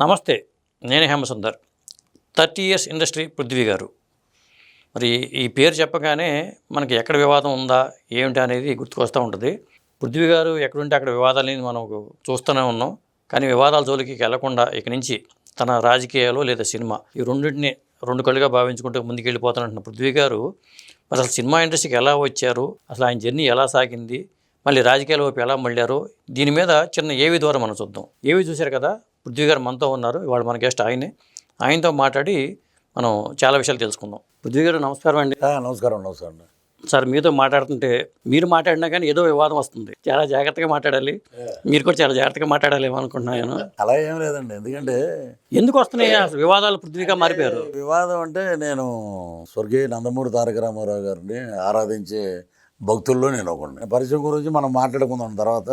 నమస్తే నేను Hemasundar. Thirty years industry Prithvi garu. మరి ఈ పేరు చెప్పగానే మనకి ఎక్కడ వివాదం ఉందా ఏమిటి అనేది గుర్తుకొస్తూ ఉంటుంది. పృథ్వీ గారు ఎక్కడుంటే అక్కడ వివాదాలని మనం చూస్తూనే ఉన్నాం. కానీ వివాదాల జోలికి వెళ్ళకుండా ఇక నుంచి తన రాజకీయాలు లేదా సినిమా ఈ రెండింటిని రెండు కళ్ళుగా భావించుకుంటూ ముందుకెళ్ళిపోతానంటున్న పృథ్వీ గారు మరి అసలు సినిమా ఇండస్ట్రీకి ఎలా వచ్చారు అసలు ఆయన జర్నీ ఎలా సాగింది మళ్ళీ రాజకీయాల వైపు ఎలా మళ్ళారు దీని మీద చిన్న ఏవి ద్వారా మనం చూద్దాం. ఏవి చూశారు కదా? పృథ్వీ గారు మనతో ఉన్నారు. ఇవాళ మన గెస్ట్ ఆయనే. ఆయనతో మాట్లాడి మనం చాలా విషయాలు తెలుసుకుందాం. పృథ్వీ గారు నమస్కారం అండి. నమస్కారం నమస్కారం సార్ మీతో మాట్లాడుతుంటే మీరు మాట్లాడినా కానీ ఏదో వివాదం వస్తుంది. చాలా జాగ్రత్తగా మాట్లాడాలి. మీరు కూడా చాలా జాగ్రత్తగా మాట్లాడాలి అనుకుంటున్నాను అలా ఏం లేదండి. ఎందుకంటే ఎందుకు వస్తున్నాయి అసలు వివాదాలు పృథ్వీగా మారిపోయారు? వివాదం అంటే నేను స్వర్గీయ నందమూరి తారక రామారావు గారిని ఆరాధించే భక్తుల్లో నేను ఒకడిని. పరిచయం గురించి మనం మాట్లాడుకుందాం తర్వాత.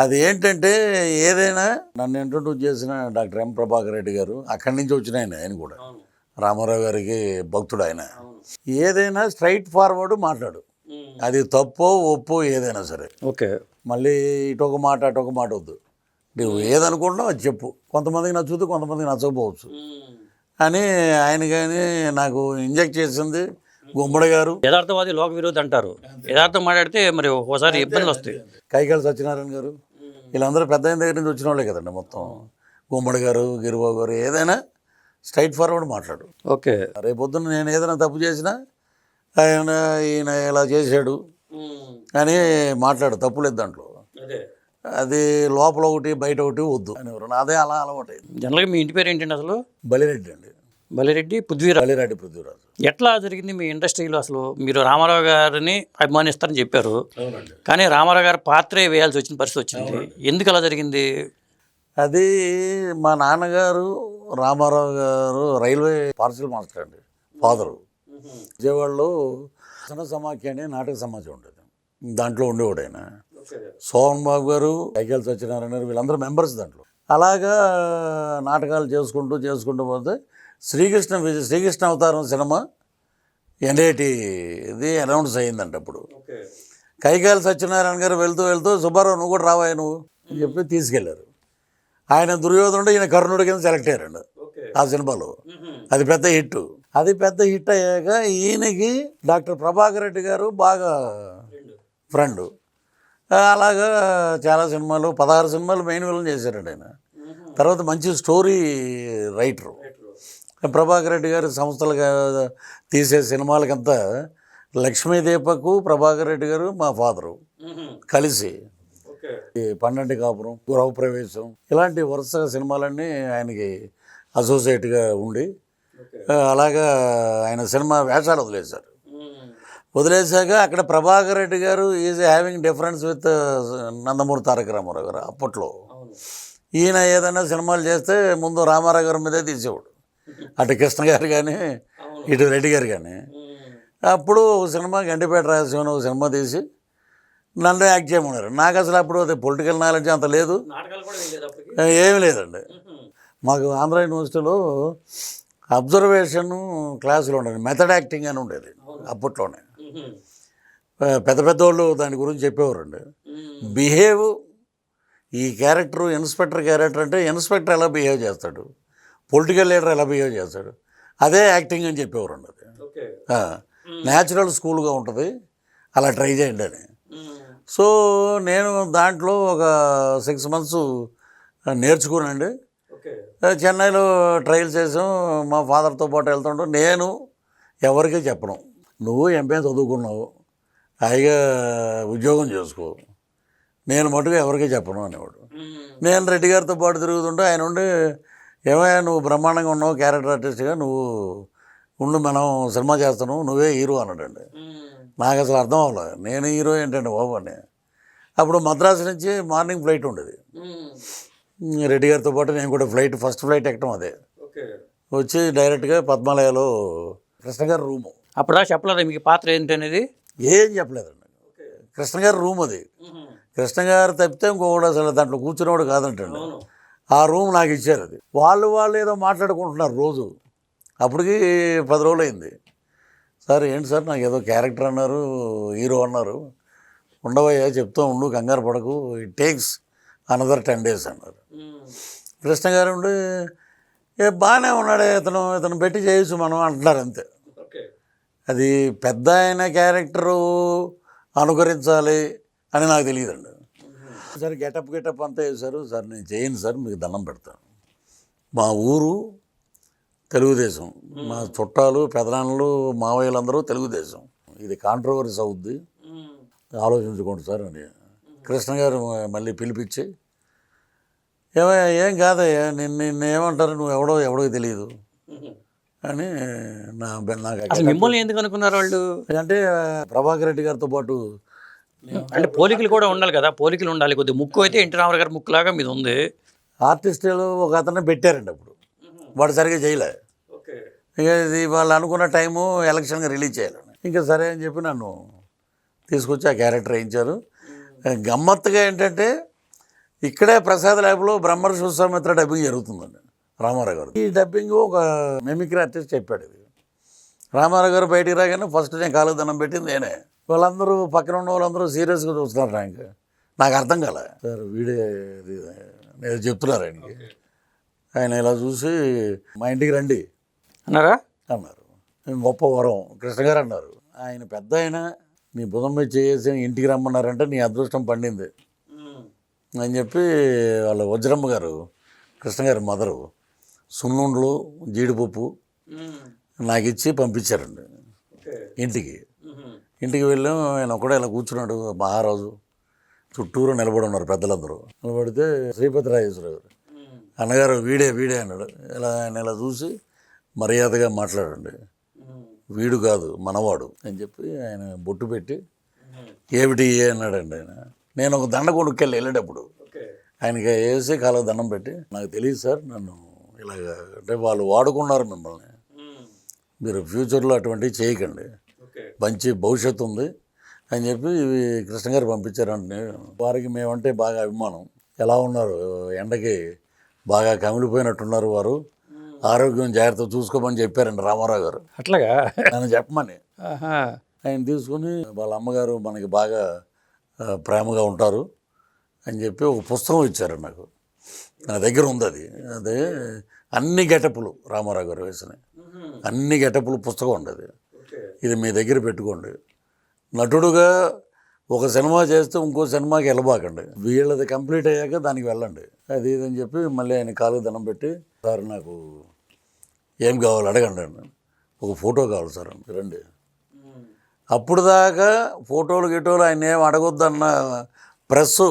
అది ఏంటంటే ఏదైనా నన్ను ఇంట్రొడ్యూస్ చేసిన డాక్టర్ ఎం ప్రభాకర్ రెడ్డి గారు అక్కడి నుంచి వచ్చిన ఆయన ఆయన కూడా. రామారావు గారికి భక్తుడు ఆయన. ఏదైనా స్ట్రైట్ ఫార్వర్డ్ మాట్లాడు. అది తప్పో ఒప్పో ఏదైనా సరే. ఓకే. మళ్ళీ ఇటు ఒక మాట అటు ఒక మాట వద్దు. నువ్వు ఏదనుకుంటున్నావు అది చెప్పు. కొంతమందికి నచ్చుతుంది కొంతమందికి నచ్చకపోవచ్చు. అని ఆయన కానీ నాకు ఇంజెక్ట్ చేసింది గుమ్మడి గారు. యథార్థవాది లోక విరోధి అంటారు యథార్థం మాట్లాడితే మరి ఒకసారి ఇబ్బందులు వస్తాయి. కైకాల సత్యనారాయణ గారు. వీళ్ళందరూ పెద్ద ఆయన దగ్గర నుంచి వచ్చిన వాళ్ళే కదండి మొత్తం. గుమ్మడి గారు గిరిబాబు గారు ఏదైనా స్ట్రైట్ ఫార్వర్డ్ మాట్లాడు. ఓకే. రేపొద్దున నేను ఏదైనా తప్పు చేసినా ఆయన ఈయన ఇలా చేశాడు అని మాట్లాడు తప్పులేదు దాంట్లో. అది. లోపల ఒకటి బయట ఒకటి వద్దు. అని ఎవరు అదే అలా అలవాటైంది. జనరల్గా మీ ఇంటి పేరు ఏంటండి అసలు? బలిరెడ్డి అండి. బలిరెడ్డి పృథ్వీరాజ్. బలిరెడ్డి పృథ్వీరాజు. ఎట్లా జరిగింది మీ ఇండస్ట్రీలో అసలు? మీరు రామారావు గారిని అభిమానిస్తారని చెప్పారు. కానీ రామారావు గారి పాత్రే వేయాల్సి వచ్చిన పరిస్థితి వచ్చింది. ఎందుకు అలా జరిగింది? అది మా నాన్నగారు Ramarao garu railway parcel master అండి ఫాదరు. విజయవాడలో సన సమాఖ్య అనే నాటక సమాజం ఉండేది. దాంట్లో ఉండేవాడు ఆయన. సోహన్ బాబు గారు కైకాల సత్యనారాయణ గారు వీళ్ళందరూ మెంబర్స్ దాంట్లో. అలాగా నాటకాలు చేసుకుంటూ చేసుకుంటూ పోతే శ్రీకృష్ణ విజయ శ్రీకృష్ణ అవతారం సినిమా ఎన్ఐటి ఇది అనౌన్స్ అయ్యిందంట అప్పుడు. కైకాల సత్యనారాయణ గారు వెళ్తూ వెళ్తూ సుబ్బారావు నువ్వు కూడా రావాయి నువ్వు అని చెప్పి తీసుకెళ్ళారు. ఆయన దుర్యోధనుడు ఈయన కర్ణుడి కింద సెలెక్ట్ అయ్యారండి ఆ సినిమాలో. అది పెద్ద హిట్. అది పెద్ద హిట్ అయ్యాక ఈయనకి డాక్టర్ ప్రభాకర్ రెడ్డి గారు బాగా ఫ్రెండ్. అలాగా చాలా సినిమాలు పదహారు సినిమాలు మెయిన్ విలన్ చేశారండి ఆయన. తర్వాత మంచి స్టోరీ రైటరు. ప్రభాకర్ రెడ్డి గారి సంస్థలుగా తీసే సినిమాలకంతా లక్ష్మీదీపకు ప్రభాకర్ రెడ్డి గారు మా ఫాదరు. కలిసి ఈ పన్నెండు కాపురం గృహ ప్రవేశం ఇలాంటి వరుస సినిమాలన్నీ ఆయనకి అసోసియేట్గా ఉండి అలాగా ఆయన సినిమా వేషాలు వదిలేశారు. వదిలేశాక అక్కడ Prabhakar Reddy garu is having difference with Nandamuri Taraka Ramarao garu అప్పట్లో. ఈయన ఏదైనా సినిమాలు చేస్తే ముందు రామారావు గారి మీదే తీసేవాడు. అటు కృష్ణ గారు కానీ ఇటు రెడ్డి గారు కానీ అప్పుడు ఒక సినిమా గండిపేట అని ఒక సినిమా తీసి నన్ను యాక్ట్ చేయమన్నారు. నాకు అసలు అప్పుడు అది పొలిటికల్ నాలెడ్జ్ అంత లేదు. ఏమీ లేదండి. మాకు ఆంధ్ర యూనివర్సిటీలో అబ్జర్వేషన్ క్లాసులు ఉండేది మెథడ్ యాక్టింగ్ అని ఉండేది అప్పట్లోనే. పెద్ద పెద్ద వాళ్ళు దాని గురించి చెప్పేవారండి. బిహేవ్ ఈ క్యారెక్టర్ ఇన్స్పెక్టర్ క్యారెక్టర్ అంటే ఇన్స్పెక్టర్ ఎలా బిహేవ్ చేస్తాడు? పొలిటికల్ లీడర్ ఎలా బిహేవ్ చేస్తాడు? అదే యాక్టింగ్ అని చెప్పేవారండి అది ఓకే. న్యాచురల్ స్కూల్గా ఉంటుంది. అలా ట్రై చేయండి అని. సో నేను దాంట్లో ఒక సిక్స్ మంత్స్ నేర్చుకున్నాండి చెన్నైలో ట్రయల్స్ చేసాం. మా ఫాదర్తో పాటు వెళ్తుంటాం. నేను ఎవరికీ చెప్పను. నువ్వు ఎంపీ చదువుకున్నావు. హాయిగా ఉద్యోగం చేసుకో. నేను మటుకు ఎవరికీ చెప్పను అనేవాడు. నేను రెడ్డి గారితో పాటు తిరుగుతుంటే ఆయన ఉండి ఏమయ్యా నువ్వు బ్రహ్మాండంగా ఉన్నావు క్యారెక్టర్ ఆర్టిస్ట్గా నువ్వు ఉండు మనం సినిమా చేస్తాను నువ్వే హీరో అన్నాడండి. నాకు అసలు అర్థం అవ్వలేదు నేను హీరో ఏంటండి బాబు అని. అప్పుడు మద్రాసు నుంచి మార్నింగ్ ఫ్లైట్ ఉండేది. రెడ్డి గారితో పాటు నేను కూడా ఫ్లైట్ ఫస్ట్ ఫ్లైట్ ఎక్కడం అదే. ఓకే. వచ్చి డైరెక్ట్గా పద్మాలయలో కృష్ణ గారి రూము. అప్పుడు చెప్పలేదు మీకు పాత్ర ఏంటి అనేది ఏం చెప్పలేదండి. కృష్ణ గారి రూమ్ అది. కృష్ణ గారు తప్పితే ఇంకొకడు అసలు దాంట్లో కూర్చునేవాడు కాదంటండి. ఆ రూమ్ నాకు ఇచ్చారు అది. వాళ్ళు వాళ్ళు ఏదో మాట్లాడుకుంటున్నారు రోజు. అప్పటికి పది రోజులు అయింది సార్ ఏంటి సార్ నాకు ఏదో క్యారెక్టర్ అన్నారు హీరో అన్నారు. ఉండవయ్యా చెప్తూ ఉండు కంగారు పడకు it takes another ten days అన్నారు. కృష్ణ గారు ఉండి ఏ బాగానే ఉన్నాడే ఇతను ఇతను పెట్టి చేయొచ్చు మనం అంటున్నారు అంతే. అది పెద్ద ఆయన క్యారెక్టరు అనుకరించాలి. అని నాకు తెలియదండి. సార్ గెటప్ గెటప్ అంతా వేశారు. సార్ నేను చేయను సార్ మీకు దండం పెడతాను. మా ఊరు తెలుగుదేశం. మా చుట్టాలు పెదనాన్నలు మావయ్యలందరూ తెలుగుదేశం. ఇది కాంట్రవర్సీ అవుద్ది. ఆలోచించుకోండి సార్ అని. కృష్ణ గారు మళ్ళీ పిలిపించి ఏమయ్యా ఏం కాదయ్యా నిన్ను నిన్ను ఏమంటారు నువ్వు ఎవడో ఎవడో తెలియదు అని నా నాకు మిమ్మల్ని ఎందుకు అనుకున్నారు వాళ్ళు? అంటే ప్రభాకర్ రెడ్డి గారితో పాటు అంటే పోలికలు కూడా ఉండాలి కదా పోలికలు ఉండాలి. కొద్దిగా ముక్కు అయితే ఎన్టీ రామారావు గారి ముక్కులాగా మీద ఉంది. ఆర్టిస్టులు ఒక అతన్ని పెట్టారండి అప్పుడు. వాడు సరిగ్గా చేయలే. ఓకే. ఇక ఇది వాళ్ళు అనుకున్న టైము ఎలక్షన్గా రిలీజ్ చేయాలని ఇంకా సరే అని చెప్పి నన్ను తీసుకొచ్చి ఆ క్యారెక్టర్ వేయించారు. గమ్మత్తుగా ఏంటంటే ఇక్కడే ప్రసాద్ ల్యాబ్లో బ్రహ్మర్ సుస్వామిత్ర డబ్బింగ్ జరుగుతుందండి రామారావు గారు. ఈ డబ్బింగ్ ఒక మెమిక్రీ ఆర్టిస్ట్ చెప్పాడు ఇది. రామారావు గారు బయటికి రాగానే ఫస్ట్ నేను కాలు దండం పెట్టింది నేనే. వాళ్ళందరూ పక్కన ఉన్న వాళ్ళందరూ సీరియస్గా చూస్తున్నారు నాకు నాకు అర్థం కాలే. సార్ వీడే ఇది నేను చెప్తున్నారు ఆయనకి. ఆయన ఇలా చూసి మా ఇంటికి రండి. అన్నారా? అన్నారు. గొప్ప వరం కృష్ణ గారు అన్నారు. ఆయన పెద్ద ఆయన నీ భుజం మీద చేసి ఇంటికి రమ్మన్నారంటే నీ అదృష్టం పండింది. అని చెప్పి వాళ్ళ వజ్రమ్మ గారు కృష్ణ గారి మదరు సున్నుండ్లు జీడిపప్పు నాకు ఇచ్చి పంపించారండి. ఇంటికి. ఇంటికి వెళ్ళాం ఆయన ఒకడే ఇలా కూర్చున్నాడు మహారాజు. చుట్టూరు నిలబడి ఉన్నారు పెద్దలందరూ. నిలబడితే శ్రీపతి రాజేశ్వరరావు గారు. అన్నగారు వీడే వీడే అన్నాడు. ఇలా ఆయన ఇలా చూసి మర్యాదగా మాట్లాడండి. వీడు కాదు మనవాడు అని చెప్పి ఆయన బొట్టు పెట్టి ఏమిటి ఏ అన్నాడండి ఆయన. నేను ఒక దండ కొనుక్కెళ్ళి వెళ్ళేటప్పుడు ఆయనకి వేసి కాళ్ళకు దండం పెట్టి నాకు తెలియదు సార్ నన్ను ఇలాగ అంటే వాళ్ళు వాడుకున్నారు మిమ్మల్ని. మీరు ఫ్యూచర్లో అటువంటివి చేయకండి. మంచి భవిష్యత్తు ఉంది అని చెప్పి ఇవి కృష్ణ గారు పంపించారంటే వారికి మేమంటే బాగా అభిమానం. ఎలా ఉన్నారు? ఎండకి బాగా కమిలిపోయినట్టున్నారు వారు. ఆరోగ్యం జాగ్రత్త చూసుకోమని చెప్పారండి రామారావు గారు. అట్లాగా? నన్ను చెప్పమని. ఆయన తీసుకుని వాళ్ళ అమ్మగారు మనకి బాగా ప్రేమగా ఉంటారు అని చెప్పి ఒక పుస్తకం ఇచ్చారు నాకు. నా దగ్గర ఉంది అది. అదే అన్ని గెటపులు రామారావు గారు వేసిన. అన్ని గెటపులు పుస్తకం ఉండదు ఇది మీ దగ్గర పెట్టుకోండి. నటుడుగా ఒక సినిమా చేస్తే ఇంకో సినిమాకి వెళ్ళబాకండి. వీళ్ళది కంప్లీట్ అయ్యాక దానికి వెళ్ళండి. అది ఇది అని చెప్పి మళ్ళీ ఆయన కాలు దండం పెట్టి సార్ నాకు ఏం కావాలి అడగండి అండి. ఒక ఫోటో కావాలి సార్ అని రండి. అప్పుడు దాకా ఫోటోలు గిటోలు ఆయన ఏం అడగొద్దన్న ప్రెస్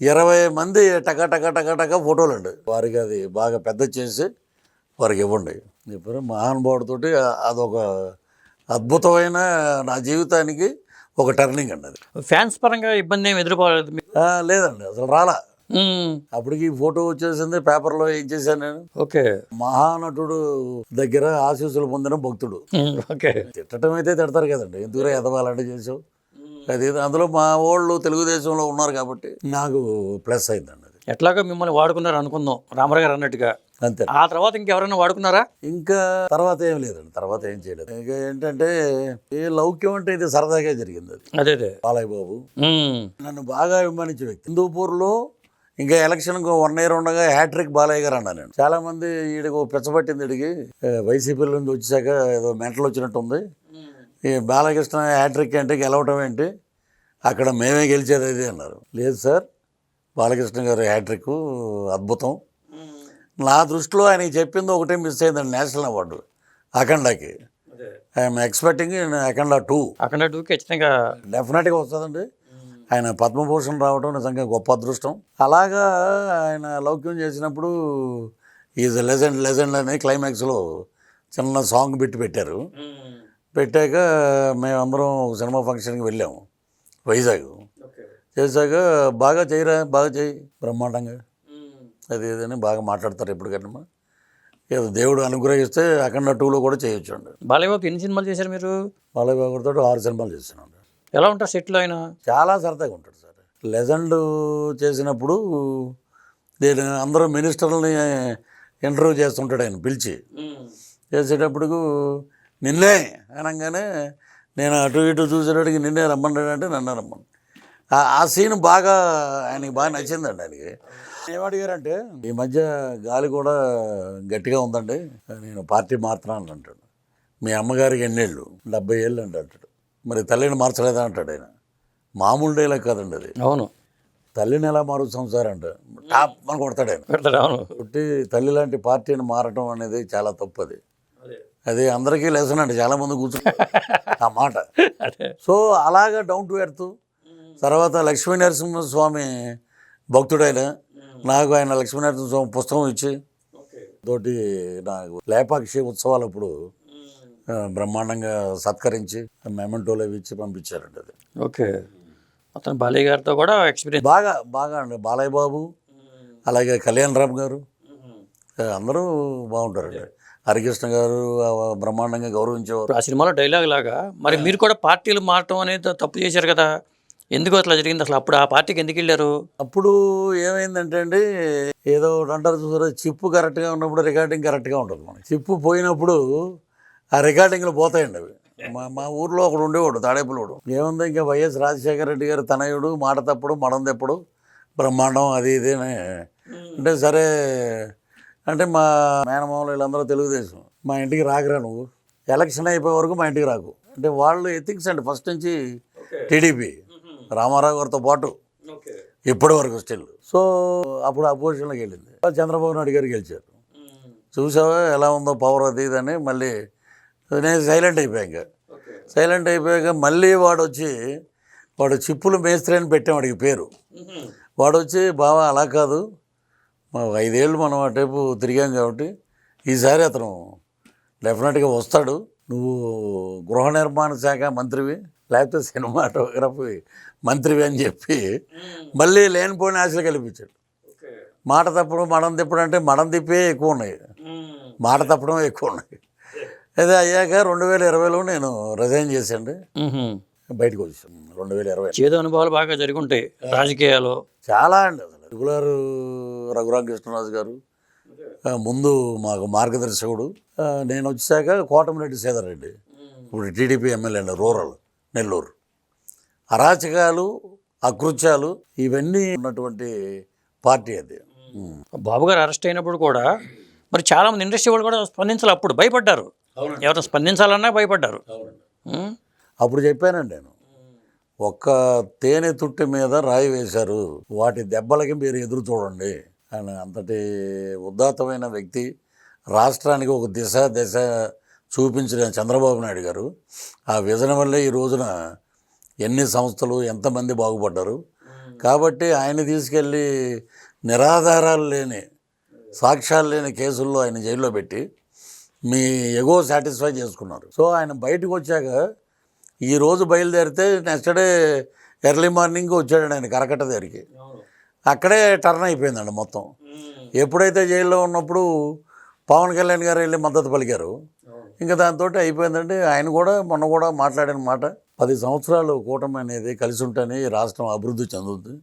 ఇరవై మంది టక టక టక టక ఫోటోలు అండి వారికి అది బాగా పెద్ద చేసి వారికి ఇవ్వండి. చెప్పారు. మహానుభావుడితోటి అదొక అద్భుతమైన నా జీవితానికి ఒక టర్నింగ్ అండి అది. ఫ్యాన్స్ పరంగా ఇబ్బంది ఏమి ఎదుర్కోలేదు లేదండి అసలు రాలా. అప్పటికి ఫోటో వచ్చేసింది పేపర్లో ఏం చేశాను నేను? ఓకే. మహానటుడు దగ్గర ఆశీస్సులు పొందిన భక్తుడు. ఓకే. తిట్టడం అయితే తిడతారు కదండి ఎందుకు ఎదవాలంటే చేసావు? అది. అందులో మా వాళ్ళు తెలుగుదేశంలో ఉన్నారు కాబట్టి నాకు ప్లస్ అయిందండి అది. ఎట్లాగో మిమ్మల్ని వాడుకున్నారు అనుకుందాం రామారావు గారు అన్నట్టుగా. అంతే. ఆ తర్వాత ఇంకెవరైనా వాడుకున్నారా? ఇంకా తర్వాత ఏం లేదండి. తర్వాత ఏం చేయలేదు. ఇంకా ఏంటంటే ఏ లౌక్యం అంటే ఇది సరదాగా జరిగింది అది. అదే అదే. బాలయ్య బాబు. నన్ను బాగా అభిమానించే వ్యక్తి. హిందూపూర్లో ఇంకా ఎలక్షన్కి వన్ ఇయర్ ఉండగా హ్యాట్రిక్ బాలయ్య గారు అన్నా నేను. చాలా మంది ఈడికి పిచ్చబట్టింది ఈడికి. వైసీపీలో నుంచి వచ్చాక ఏదో మెంటలు వచ్చినట్టు ఉంది. ఈ బాలకృష్ణ హ్యాట్రిక్ అంటే గెలవటం ఏంటి? అక్కడ మేమే గెలిచేది అది అన్నారు. లేదు సార్ బాలకృష్ణ గారు హ్యాట్రిక్ అద్భుతం. నా దృష్టిలో ఆయనకి చెప్పింది ఒకటే మిస్ అయిందండి national award అఖండాకి. I'm expecting Akhanda two. అక్కడ టూ ఖచ్చితంగా డెఫినెట్గా వస్తుందండి. ఆయన పద్మభూషణ్ రావడం నిజంగా గొప్ప అదృష్టం. అలాగా ఆయన లౌక్యం చేసినప్పుడు ఈజ్ లెజెండ్ లెజెండ్ అని క్లైమాక్స్లో చిన్న సాంగ్ పెట్టి పెట్టారు. పెట్టాక మేమందరం ఒక సినిమా ఫంక్షన్కి వెళ్ళాము వైజాగ్. చేశాక బాగా చేయరా బాగా చేయి బ్రహ్మాండంగా. అది ఇదని బాగా మాట్లాడతారు ఎప్పటికన్నా ఏదో దేవుడు అనుగ్రహిస్తే అఖండ టూలో కూడా చేయొచ్చు అండి. బాలయ్య బాబు ఎన్ని సినిమాలు చేశారు మీరు? బాలయ్య బాబుతో ఆరు సినిమాలు చేస్తున్నాను ఎలా ఉంటారు సెట్లో ఆయన? చాలా సరదాగా ఉంటాడు సార్. లెజెండ్ చేసినప్పుడు నేను అందరూ మినిస్టర్లని ఇంటర్వ్యూ చేస్తుంటాడు ఆయన పిలిచి. చేసేటప్పుడు నిన్నే అనగానే నేను అటు ఇటు చూసేటప్పటికి నిన్నే రమ్మన్నాడు అంటే నన్ను రమ్మను ఆ సీన్ బాగా ఆయనకి బాగా నచ్చిందండి ఆయనకి. ఏమడిగారంటే ఈ మధ్య గాలి కూడా గట్టిగా ఉందండి. నేను పార్టీ మారుతున్నాను అంటాడు. మీ అమ్మగారికి ఎన్నేళ్ళు? డెబ్బై ఏళ్ళు అంట అంటాడు. మరి తల్లిని మార్చలేదా? అంటాడు ఆయన. మామూలు డైలాగ్ కాదండి అది. అవును. తల్లిని ఎలా మారుస్తాం సార్? అంటే టాప్ అని కొడతాడు ఆయన. పెడతాడు అవును. పుట్టి తల్లి లాంటి పార్టీని మారటం అనేది చాలా తప్పు అది. అది. అందరికీ లెసన్ అండి. చాలా మంది కూర్చుంటారు ఆ మాట. సో అలాగా డౌన్ టు ఎర్త్. తర్వాత లక్ష్మీ నరసింహస్వామి భక్తుడైన నాకు ఆయన లక్ష్మీ నరసింహస్వామి పుస్తకం ఇచ్చి తోటి నాకు లేపాక్షి ఉత్సవాలప్పుడు ఆ, బ్రహ్మాండంగా సత్కరించి మెమెంటోలు అవి ఇచ్చి పంపించారండి అది. ఓకే. అతను బాలయ్య గారితో కూడా ఎక్స్పీరియన్స్ బాగా బాగా అండి. బాలయ్య బాబు అలాగే కళ్యాణ్ రామ్ గారు అందరూ బాగుంటారండి. హరికృష్ణ గారు బ్రహ్మాండంగా గౌరవించేవారు. ఆ సినిమాలో డైలాగ్ లాగా మరి మీరు కూడా పార్టీలు మారటం అనేది తప్పు చేశారు కదా? ఎందుకు అట్లా జరిగింది? అసలు అప్పుడు ఆ పార్టీకి ఎందుకు వెళ్ళారు? అప్పుడు ఏమైందంటే అండి ఏదో అంటారు చూసారా చిప్పు కరెక్ట్గా ఉన్నప్పుడు రికార్డింగ్ కరెక్ట్గా ఉంటుంది మనకి. చిప్పు పోయినప్పుడు ఆ రికార్డింగ్లు పోతాయండి అవి. మా మా ఊర్లో ఒకడు ఉండేవాడు తాడేపులోడు ఏముంది ఇంకా వైఎస్ రాజశేఖర రెడ్డి గారు తనయుడు మాట తప్పుడు మడం తెప్పుడు బ్రహ్మాండం అది ఇది అని. అంటే సరే అంటే మా మేనమామలు వీళ్ళందరూ తెలుగుదేశం. మా ఇంటికి రాకురా నువ్వు. ఎలక్షన్ అయిపోయే వరకు మా ఇంటికి రాకు. అంటే వాళ్ళు ఎథిక్స్ అండి ఫస్ట్ నుంచి టీడీపీ. రామారావు గారితో పాటు ఇప్పటి వరకు స్టిల్. సో అప్పుడు అపోజిషన్లోకి వెళ్ళింది. చంద్రబాబు నాయుడు గారు గెలిచారు. చూసావా ఎలా ఉందో పవర్ అది ఇది అని మళ్ళీ నేను సైలెంట్ అయిపోయాక సైలెంట్ అయిపోయాక మళ్ళీ వాడు వచ్చి వాడు చిప్పులు మేస్త్రి అని పెట్టాం వాడికి పేరు. వాడు వచ్చి బావా అలా కాదు. ఐదేళ్ళు మనం ఆ టైపు తిరిగాం కాబట్టి ఈసారి అతను డెఫినెట్గా వస్తాడు. నువ్వు గృహ నిర్మాణ శాఖ మంత్రివి లేకపోతే సినిమాటోగ్రఫీ మంత్రివి అని చెప్పి మళ్ళీ లేనిపోయిన ఆశలు కల్పించాడు. మాట తప్పడం మడం తిప్పడం అంటే మడం తిప్పే ఎక్కువ ఉన్నాయి. మాట తప్పడం ఎక్కువ ఉన్నాయి. అదే అయ్యాక రెండు వేల ఇరవైలో నేను రిజైన్ చేశాండి బయటకు వచ్చాను రెండు వేల ఇరవై. చేదు అనుభవాలు బాగా జరిగి ఉంటాయి రాజకీయాలు చాలా అండి అసలు. రెగ్యులర్ రఘురామ కృష్ణరాజు గారు ముందు మాకు మార్గదర్శకుడు. నేను వచ్చాక కోటమిరెడ్డి సీతారెడ్డి ఇప్పుడు టీడీపీ ఎమ్మెల్యే అండి రూరల్ నెల్లూరు. అరాచకాలు అకృత్యాలు ఇవన్నీ ఉన్నటువంటి పార్టీ అది. బాబు గారు అరెస్ట్ అయినప్పుడు కూడా మరి చాలా మంది ఇండస్ట్రీ వాళ్ళు కూడా స్పందించాలి. అప్పుడు భయపడ్డారు. ఎవరు స్పందించాలన్నా భయపడ్డారు? అప్పుడు చెప్పానండి నేను ఒక్క తేనె తుట్టి మీద రాయి వేశారు. వాటి దెబ్బలకి మీరు ఎదురు చూడండి ఆయన అంతటి ఉదాత్తమైన వ్యక్తి రాష్ట్రానికి ఒక దిశ దశ చూపించిన చంద్రబాబు నాయుడు గారు. ఆ విజన్ వల్లే ఈ రోజున ఎన్ని సంస్థలు ఎంతమంది బాగుపడ్డారు. కాబట్టి ఆయన తీసుకెళ్ళి నిరాధారాలు లేని సాక్ష్యాలు లేని కేసుల్లో ఆయన జైల్లో పెట్టి మీ ఎగో సాటిస్ఫై చేసుకున్నారు. సో ఆయన బయటకు వచ్చాక ఈ రోజు బయలుదేరితే నెక్స్ట్ డే ఎర్లీ మార్నింగ్ వచ్చాడు ఆయన కరకట్ట దగ్గరికి. అక్కడే టర్న్ అయిపోయిందండి మొత్తం. ఎప్పుడైతే జైల్లో ఉన్నప్పుడు పవన్ కళ్యాణ్ గారు వెళ్ళి మద్దతు పలికారు. ఇంకా దాంతో అయిపోయిందంటే ఆయన కూడా మొన్న కూడా మాట్లాడిన మాట పది సంవత్సరాలు కూటమి అనేది కలిసి ఉంటేనే ఈ రాష్ట్రం అభివృద్ధి చెందుతుంది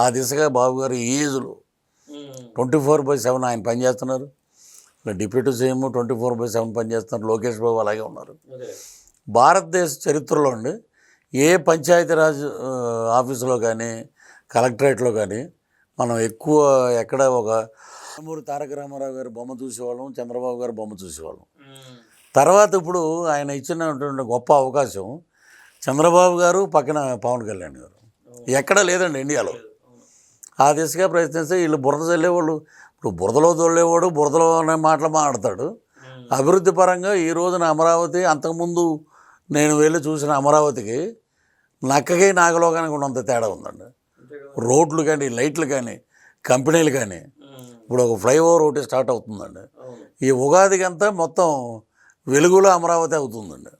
ఆ దిశగా బాబు గారు ఈ ఏజ్లో ట్వంటీ ఫోర్ బై సెవెన్ ఆయన పనిచేస్తున్నారు. Deputy CM twenty four by seven పనిచేస్తున్నారు. లోకేష్ బాబు అలాగే ఉన్నారు. భారతదేశ చరిత్రలో అండి ఏ పంచాయతీరాజ్ ఆఫీసులో కానీ కలెక్టరేట్లో కానీ మనం ఎక్కువ ఎక్కడ ఒక నందమూరి తారక రామారావు గారి బొమ్మ చూసేవాళ్ళం చంద్రబాబు గారి బొమ్మ చూసేవాళ్ళం. తర్వాత ఇప్పుడు ఆయన ఇచ్చినటువంటి గొప్ప అవకాశం చంద్రబాబు గారు పక్కన పవన్ కళ్యాణ్ గారు. ఎక్కడా లేదండి ఇండియాలో. ఆ దిశగా ప్రయత్నిస్తే వీళ్ళు బురద చల్లేవాళ్ళు. ఇప్పుడు బురదలో తోలేవాడు బురదలో అనే మాటలు మాట్లాడతాడు. అభివృద్ధి పరంగా ఈ రోజున అమరావతి అంతకుముందు నేను వెళ్ళి చూసిన అమరావతికి నక్కకి నాగలోకానికి ఉన్నంత తేడా ఉందండి. రోడ్లు కానీ లైట్లు కానీ కంపెనీలు కానీ. ఇప్పుడు ఒక ఫ్లైఓవర్ ఒకటి స్టార్ట్ అవుతుందండి. ఈ ఉగాదికి అంతా మొత్తం వెలుగులో అమరావతి అవుతుందండి.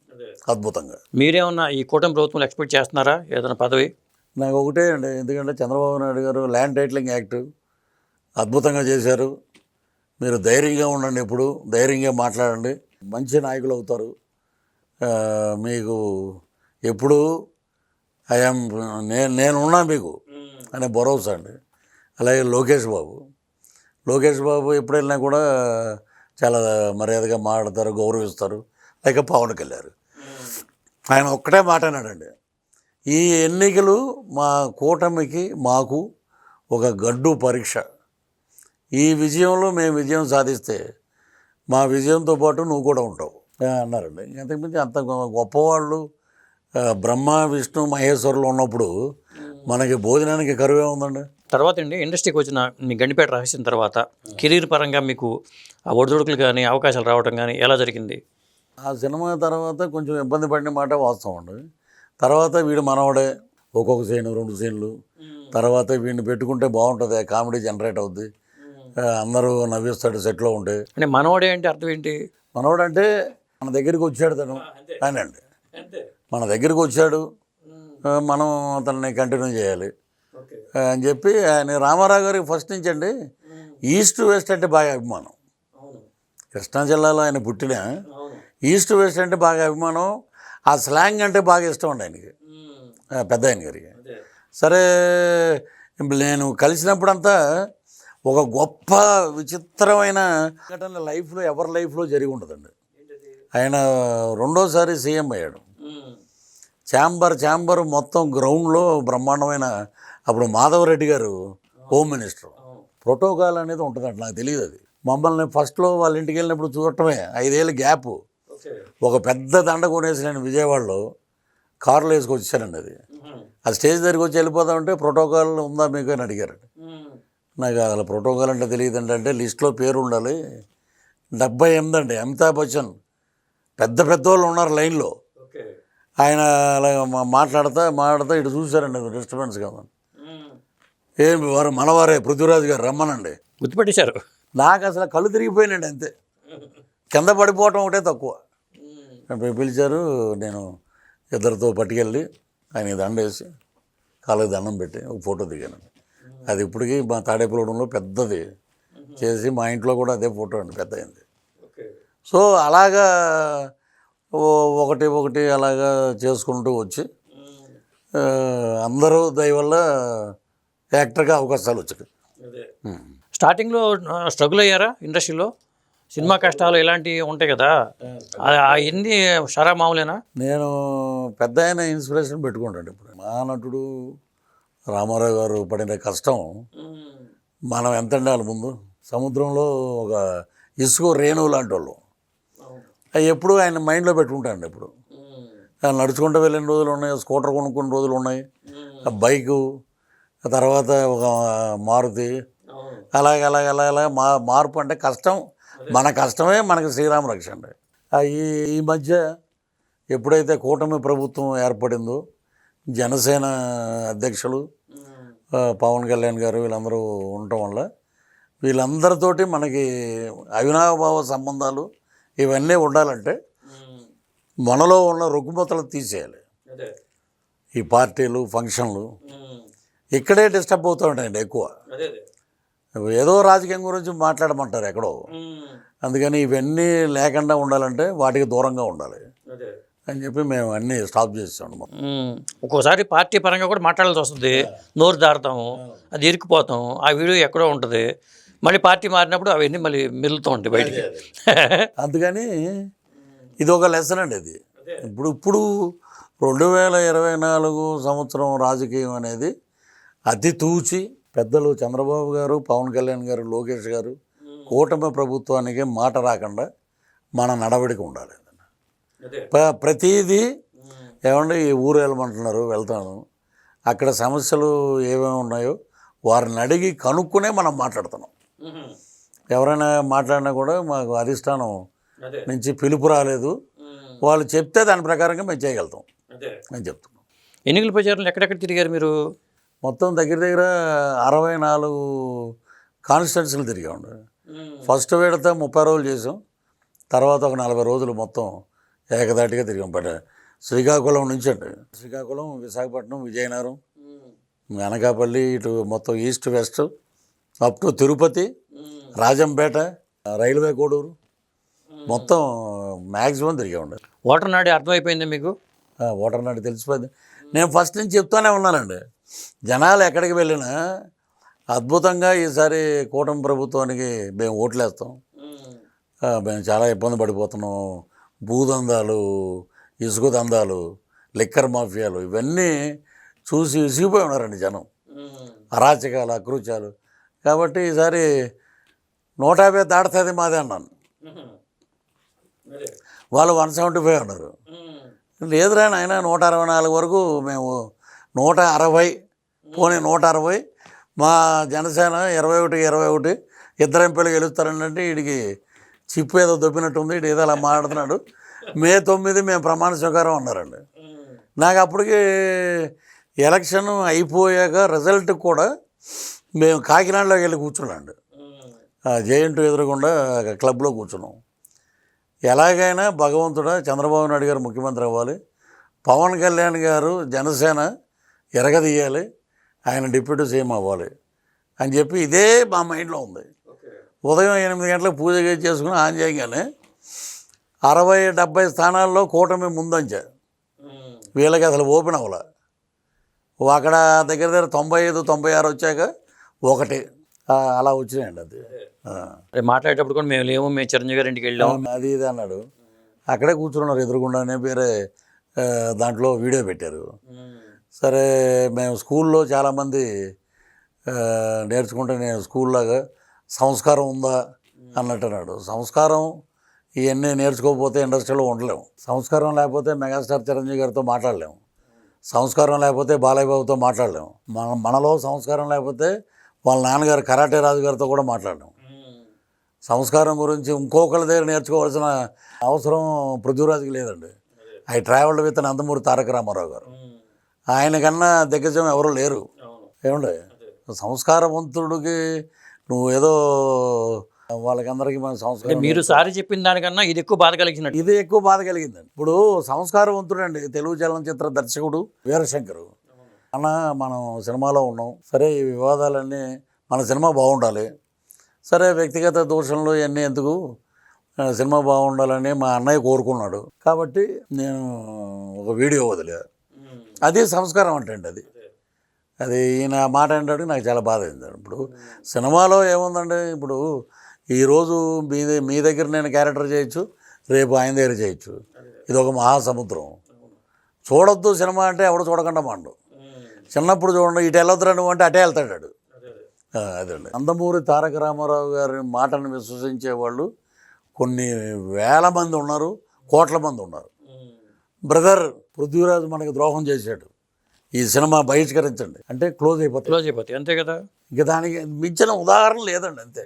అద్భుతంగా. మీరేమన్నా ఈ కూటమి ప్రభుత్వంలో ఎక్స్పెక్ట్ చేస్తున్నారా? ఏదైనా పదవి? నాకు ఒకటే అండి. ఎందుకంటే చంద్రబాబు నాయుడు గారు ల్యాండ్ టైటిలింగ్ యాక్ట్ అద్భుతంగా చేశారు. మీరు ధైర్యంగా ఉండండి ఎప్పుడు. ధైర్యంగా మాట్లాడండి. మంచి నాయకులు అవుతారు. ఆ, మీకు ఎప్పుడు ఐఎమ్ నేను నేనున్నా మీకు అనే భరోసా అండి. అలాగే లోకేష్ బాబు. లోకేష్ బాబు ఎప్పుడు వెళ్ళినా కూడా చాలా మర్యాదగా మాట్లాడతారు గౌరవిస్తారు. లేక పవన్ కళ్యాణ్ ఆయన ఒక్కటే మాట అన్నాడండి. ఈ ఎన్నికలు మా కూటమికి మాకు ఒక గడ్డు పరీక్ష. ఈ విజయంలో మేము విజయం సాధిస్తే మా విజయంతో పాటు నువ్వు కూడా ఉంటావు. అన్నారండి. అంతకుమించి అంత గొప్పవాళ్ళు బ్రహ్మ విష్ణు మహేశ్వరులు ఉన్నప్పుడు మనకి భోజనానికి కరువే ఉందండి. తర్వాత అండి ఇండస్ట్రీకి వచ్చిన మీ గండిపేట రహస్యం తర్వాత కెరీర్ పరంగా మీకు ఆ ఒడిదుడుకులు కానీ అవకాశాలు రావడం కానీ ఎలా జరిగింది? ఆ సినిమా తర్వాత కొంచెం ఇబ్బంది పడిన మాట వాస్తవం అండి. తర్వాత వీడు మనవడే ఒక్కొక్క సీన్ రెండు సీన్లు. తర్వాత వీడిని పెట్టుకుంటే బాగుంటుంది కామెడీ జనరేట్ అవుద్ది. అందరూ నవ్విస్తాడు సెట్లో ఉంటే. అంటే మనవాడే అంటే అర్థం ఏంటి? మనవాడు అంటే మన దగ్గరికి వచ్చాడు తను. అని అండి. మన దగ్గరికి వచ్చాడు. మనం అతన్ని కంటిన్యూ చేయాలి. అని చెప్పి ఆయన రామారావు గారికి ఫస్ట్ నుంచి అండి ఈస్ట్ వెస్ట్ అంటే బాగా అభిమానం. కృష్ణా జిల్లాలో ఆయన పుట్టిన ఈస్ట్ వెస్ట్ అంటే బాగా అభిమానం ఆ స్లాంగ్ అంటే బాగా ఇష్టం అండి ఆయనకి. పెద్ద ఆయన గారికి. సరే నేను కలిసినప్పుడంతా ఒక గొప్ప విచిత్రమైన ఘటన లైఫ్లో ఎవరి లైఫ్లో జరిగి ఉండదండి ఆయన రెండోసారి సీఎం అయ్యాడు. ఛాంబర్ ఛాంబర్ మొత్తం గ్రౌండ్లో బ్రహ్మాండమైన అప్పుడు మాధవరెడ్డి గారు హోమ్ మినిస్టర్. ప్రోటోకాల్ అనేది ఉంటుందంట నాకు తెలియదు అది. మమ్మల్ని ఫస్ట్లో వాళ్ళ ఇంటికి వెళ్ళినప్పుడు చూడటమే ఐదేళ్ళ గ్యాప్. ఒక పెద్ద దండ కొనేసి నేను విజయవాడలో కారులో వేసుకొచ్చానండి అది. ఆ స్టేజ్ దగ్గరికి వచ్చి వెళ్ళిపోదామంటే ప్రోటోకాల్ ఉందా మీకు అని అడిగారు నాకు అసలు ప్రోటోకాల్ అంటే తెలియదు అంటే లిస్ట్లో పేరు ఉండాలి. డెబ్బై ఎనిమిది అండి అమితాబ్ బచ్చన్. పెద్ద పెద్ద వాళ్ళు ఉన్నారు లైన్లో. ఆయన అలా మాట్లాడతా మాట్లాడతా ఇటు చూశారండి డిస్టర్బెన్స్ కదా ఏం వారు మనవారే పృథ్వీరాజు గారు రమ్మనండి. గుర్తుపెట్టేశారు. నాకు అసలు కళ్ళు తిరిగిపోయినండి అంతే. కింద పడిపోవటం ఒకటే తక్కువ. పిలిచారు నేను ఇద్దరితో పట్టుకెళ్ళి ఆయన దండేసి కాళ్ళకి దండం పెట్టి ఒక ఫోటో దిగాను. అది ఇప్పటికీ మా తాడేపల్లడంలో పెద్దది. చేసి మా ఇంట్లో కూడా అదే ఫోటో అండి పెద్ద అయింది సో అలాగా ఒకటి ఒకటి అలాగా చేసుకుంటూ వచ్చి అందరూ దయ వల్ల యాక్టర్గా అవకాశాలు వచ్చాయి. స్టార్టింగ్లో స్ట్రగుల్ అయ్యారా ఇండస్ట్రీలో? సినిమా కష్టాలు ఇలాంటివి ఉంటాయి కదా? అవన్నీ షరా మామూలేనా? నేను పెద్ద ఆయన ఇన్స్పిరేషన్ పెట్టుకుంటాను ఇప్పుడు. మా నటుడు రామారావు గారు పడిన కష్టం మనం ఎంత ఉండాలి ముందు? సముద్రంలో ఒక ఇసుక రేణువు లాంటి వాళ్ళు. ఎప్పుడు ఆయన మైండ్లో పెట్టుకుంటాను ఇప్పుడు. ఆయన నడుచుకుంటూ వెళ్ళిన రోజులు ఉన్నాయి స్కూటర్ కొనుక్కున్న రోజులు ఉన్నాయి ఆ బైకు తర్వాత ఒక మారుతి. అలాగే అలాగే అలాగే అలాగే మా మార్పు అంటే కష్టం. మన కష్టమే మనకి శ్రీరామ రక్ష అండి. ఈ ఈ మధ్య ఎప్పుడైతే కూటమి ప్రభుత్వం ఏర్పడిందో జనసేన అధ్యక్షులు పవన్ కళ్యాణ్ గారు వీళ్ళందరూ ఉండటం వల్ల వీళ్ళందరితోటి మనకి అవినాభావ సంబంధాలు ఇవన్నీ ఉండాలంటే మనలో ఉన్న రుగ్మతలు తీసేయాలి. ఈ పార్టీలు ఫంక్షన్లు ఇక్కడే డిస్టర్బ్ అవుతూ ఉంటాయండి ఎక్కువ. ఏదో రాజకీయం గురించి మాట్లాడమంటారు ఎక్కడో. అందుకని ఇవన్నీ లేకుండా ఉండాలంటే వాటికి దూరంగా ఉండాలి. అని చెప్పి మేము అన్నీ స్టాప్ చేసాం మ్మ్. ఒక్కోసారి పార్టీ పరంగా కూడా మాట్లాడాల్సి వస్తుంది. నోరు దాడతాము అది ఇరుక్కుపోతాం ఆ వీడియో ఎక్కడో ఉంటుంది. మళ్ళీ పార్టీ మారినప్పుడు అవన్నీ మళ్ళీ మిగులుతూ ఉంటాయి బయటికి. అందుకని ఇది ఒక లెసన్ అండి ఇది. ఇప్పుడు ఇప్పుడు రెండు వేల ఇరవై నాలుగు సంవత్సరం రాజకీయం అనేది అతి తూచి పెద్దలు చంద్రబాబు గారు పవన్ కళ్యాణ్ గారు లోకేష్ గారు కూటమి ప్రభుత్వానికి మాట రాకుండా మన నడవడిక ఉండాలి. ప్రతిదీ ఏమంటే ఈ ఊరు వెళ్ళమంటున్నారు వెళ్తాను. అక్కడ సమస్యలు ఏమేమి ఉన్నాయో వారిని అడిగి కనుక్కునే మనం మాట్లాడుతున్నాం. ఎవరైనా మాట్లాడినా కూడా మాకు అధిష్టానం నుంచి పిలుపు రాలేదు. వాళ్ళు చెప్తే దాని ప్రకారంగా మేము చేయగలుగుతాం. అని చెప్తున్నాం. ఎన్నికల ప్రచారంలో ఎక్కడెక్కడ తిరిగారు మీరు? మొత్తం దగ్గర దగ్గర అరవై నాలుగు కాన్స్టిట్యున్సీలు తిరిగామండి. ఫస్ట్ విడత ముప్పై రోజులు చేసాం. తర్వాత ఒక నలభై రోజులు మొత్తం ఏకదాటిగా తిరిగాం. బట్ శ్రీకాకుళం నుంచి అండి. శ్రీకాకుళం విశాఖపట్నం విజయనగరం అనకాపల్లి ఇటు మొత్తం east west up to Tirupati Rajampet railway Koduru. మొత్తం మ్యాక్సిమం తిరిగామండి. ఓటర్ నాడి అర్థమైపోయింది మీకు? ఆ, ఓటర్ నాడు తెలిసిపోయింది. నేను ఫస్ట్ నుంచి చెప్తానే ఉన్నానండి. జనాలు ఎక్కడికి వెళ్ళినా అద్భుతంగా ఈసారి కూటమి ప్రభుత్వానికి మేము ఓట్లేస్తాం. మేము. చాలా ఇబ్బంది పడిపోతున్నాం. భూదందాలు ఇసుక దందాలు లిక్కర్ మాఫియాలు ఇవన్నీ చూసి విసిగిపోయి ఉన్నారండి జనం. అరాచకాలు అకృత్యాలు. కాబట్టి ఈసారి నూట యాభై దాటుతుంది మాది అన్నాను. వాళ్ళు వన్ సెవెంటీ ఫైవ్ అన్నారు. లేదురా నాయన నూట అరవై నాలుగు వరకు మేము నూట అరవై పోనీ నూట అరవై మా జనసేన ఇరవై ఒకటి ఇరవై ఒకటి ఇద్దరు ఎంపీలు గెలుస్తారంటే వీడికి చిప్పు ఏదో దొబ్బినట్టుంది వీడు ఏదో అలా మాట్లాడుతున్నాడు. మే తొమ్మిది మేము ప్రమాణ స్వీకారం అన్నారండి. నాకు అప్పటికి ఎలక్షన్ అయిపోయాక రిజల్ట్ కూడా మేము కాకినాడలోకి వెళ్ళి కూర్చున్నాండి. జేఎన్టు ఎదురుగుండా క్లబ్లో కూర్చున్నాం. ఎలాగైనా భగవంతుడా చంద్రబాబు నాయుడు గారు ముఖ్యమంత్రి అవ్వాలి. పవన్ కళ్యాణ్ గారు జనసేన ఎరగదీయాలి ఆయన డిప్యూటీ సీఎం అవ్వాలి అని చెప్పి ఇదే మా మైండ్లో ఉంది. ఉదయం ఎనిమిది గంటలకు పూజ చేసుకుని ఆన్ చేయగానే అరవై డెబ్బై స్థానాల్లో కూటమి ముందంచ వీళ్ళకి అసలు ఓపెన్ అవ్వాల. అక్కడ దగ్గర దగ్గర తొంభై ఐదు తొంభై ఆరు వచ్చాక ఒకటి. అలా వచ్చినాయండి అది. మాట్లాడేటప్పుడు కూడా మేము లేము మేము చిరంజీవి గారి ఇంటికి వెళ్ళాం అది ఇది అన్నాడు. అక్కడే కూర్చున్నారు ఎదురుగుండానే వేరే ఆ, దాంట్లో వీడియో పెట్టారు. సరే మేము స్కూల్లో చాలామంది నేర్చుకుంటే నేను స్కూల్లాగా సంస్కారం ఉందా అన్నట్టున్నాడు. సంస్కారం ఇవన్నీ నేర్చుకోకపోతే ఇండస్ట్రీలో ఉండలేము. సంస్కారం లేకపోతే మెగాస్టార్ చిరంజీవి గారితో మాట్లాడలేము. సంస్కారం లేకపోతే బాలయ్య బాబుతో మాట్లాడలేము. మన మనలో సంస్కారం లేకపోతే వాళ్ళ నాన్నగారు కరాటే రాజు గారితో కూడా మాట్లాడలేము. సంస్కారం గురించి ఇంకొకరి దగ్గర నేర్చుకోవాల్సిన అవసరం పృథ్వీరాజుకి లేదండి. I travelled with Nandamuri Taraka Ramarao garu. ఆయన కన్నా దిగ్గజం ఎవరు లేరు. ఏమండి? సంస్కారవంతుడికి నువ్వు ఏదో వాళ్ళకందరికీ మన సంస్కారం మీరు సారి చెప్పిన దానికన్నా ఇది ఎక్కువ బాధ కలిగించినట్టు ఇది ఎక్కువ బాధ కలిగిందండి. ఇప్పుడు సంస్కారవంతుడండి తెలుగు చలనచిత్ర దర్శకుడు వీరశంకరు. అన్న మనం సినిమాలో ఉన్నాం. సరే ఈ వివాదాలన్నీ మన సినిమా బాగుండాలి. సరే వ్యక్తిగత దోషంలో ఇవన్నీ ఎందుకు? సినిమా బాగుండాలని మా అన్నయ్య కోరుకున్నాడు. కాబట్టి నేను ఒక వీడియో వదిలే అది సంస్కారం అంటే అండి అది. అది ఈయన మాట అంటాడు నాకు చాలా బాధ అయింది ఇప్పుడు సినిమాలో ఏముందండి? ఇప్పుడు ఈరోజు మీ మీ దగ్గర నేను క్యారెక్టర్ చేయొచ్చు రేపు ఆయన దగ్గర చేయొచ్చు. ఇది ఒక మహాసముద్రం. చూడొద్దు సినిమా అంటే ఎవడు చూడకుండా మండు చిన్నప్పుడు చూడండి ఇటు వెళ్ళొద్దురా నువ్వు అంటే అటే వెళ్తాడు ఆ, అదండి నందమూరి తారక రామారావు గారి మాటను విశ్వసించే వాళ్ళు కొన్ని వేల మంది ఉన్నారు కోట్ల మంది ఉన్నారు. బ్రదర్ పృథ్వీరాజు మనకి ద్రోహం చేశాడు. ఈ సినిమా బహిష్కరించండి. అంటే క్లోజ్ అయిపోతుంది క్లోజ్ అయిపోతాయి. అంతే కదా? ఇక దానికి మించిన ఉదాహరణ లేదండి అంతే.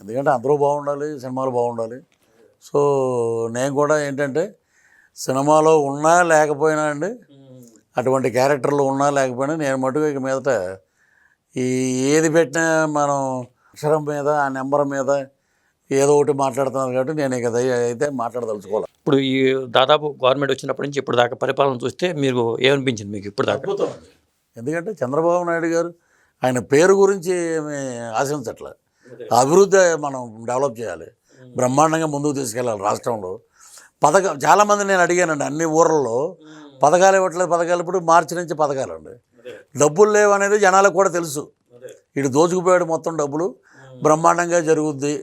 ఎందుకంటే అందరూ బాగుండాలి సినిమాలు బాగుండాలి. సో నేను కూడా ఏంటంటే సినిమాలో ఉన్నా లేకపోయినా అండి అటువంటి క్యారెక్టర్లు ఉన్నా లేకపోయినా నేను మటుకు ఇక మీదట ఈ ఏది పెట్టినా మనం అక్షరం మీద ఆ నెంబర్ మీద ఏదో ఒకటి మాట్లాడుతున్నారు కాబట్టి నేను ఇక అయితే మాట్లాడదలుచుకోవాలి ఇప్పుడు ఈ దాదాపు గవర్నమెంట్ వచ్చినప్పటి నుంచి ఇప్పుడు దాకా పరిపాలన చూస్తే మీరు ఏమనిపించింది మీకు ఇప్పుడు దాకా? ఎందుకంటే చంద్రబాబు నాయుడు గారు ఆయన పేరు గురించి ఏమి ఆశించట్లే. అభివృద్ధి మనం డెవలప్ చేయాలి. బ్రహ్మాండంగా ముందుకు తీసుకెళ్ళాలి రాష్ట్రంలో. పథక చాలామంది నేను అడిగానండి అన్ని ఊర్లలో పథకాలు ఇవ్వట్లేదు పథకాలు ఇప్పుడు మార్చి నుంచి పథకాలు అండి డబ్బులు లేవు అనేది జనాలకు కూడా తెలుసు. ఇటు దోచుకుపోయాడు మొత్తం డబ్బులు. బ్రహ్మాండంగా జరుగుద్ది.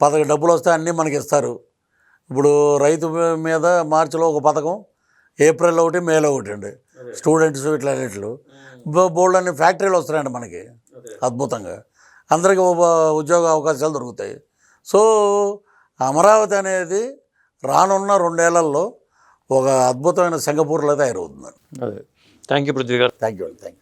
పథక డబ్బులు వస్తే అన్నీ మనకి ఇస్తారు ఇప్పుడు రైతు మీద మార్చిలో ఒక పథకం ఏప్రిల్ ఒకటి మేలో ఒకటి అండి. స్టూడెంట్స్ ఇట్లా ఇట్లు బోల్డ్ అన్ని ఫ్యాక్టరీలు వస్తున్నాయండి మనకి. అద్భుతంగా. అందరికీ ఉద్యోగ అవకాశాలు దొరుకుతాయి. సో అమరావతి అనేది రానున్న రెండేళ్ళలో ఒక అద్భుతమైన సింగపూర్లో తయారవుతుందండి. అదే. Thank you Prithvi garu. Thank you అండి థ్యాంక్ యూ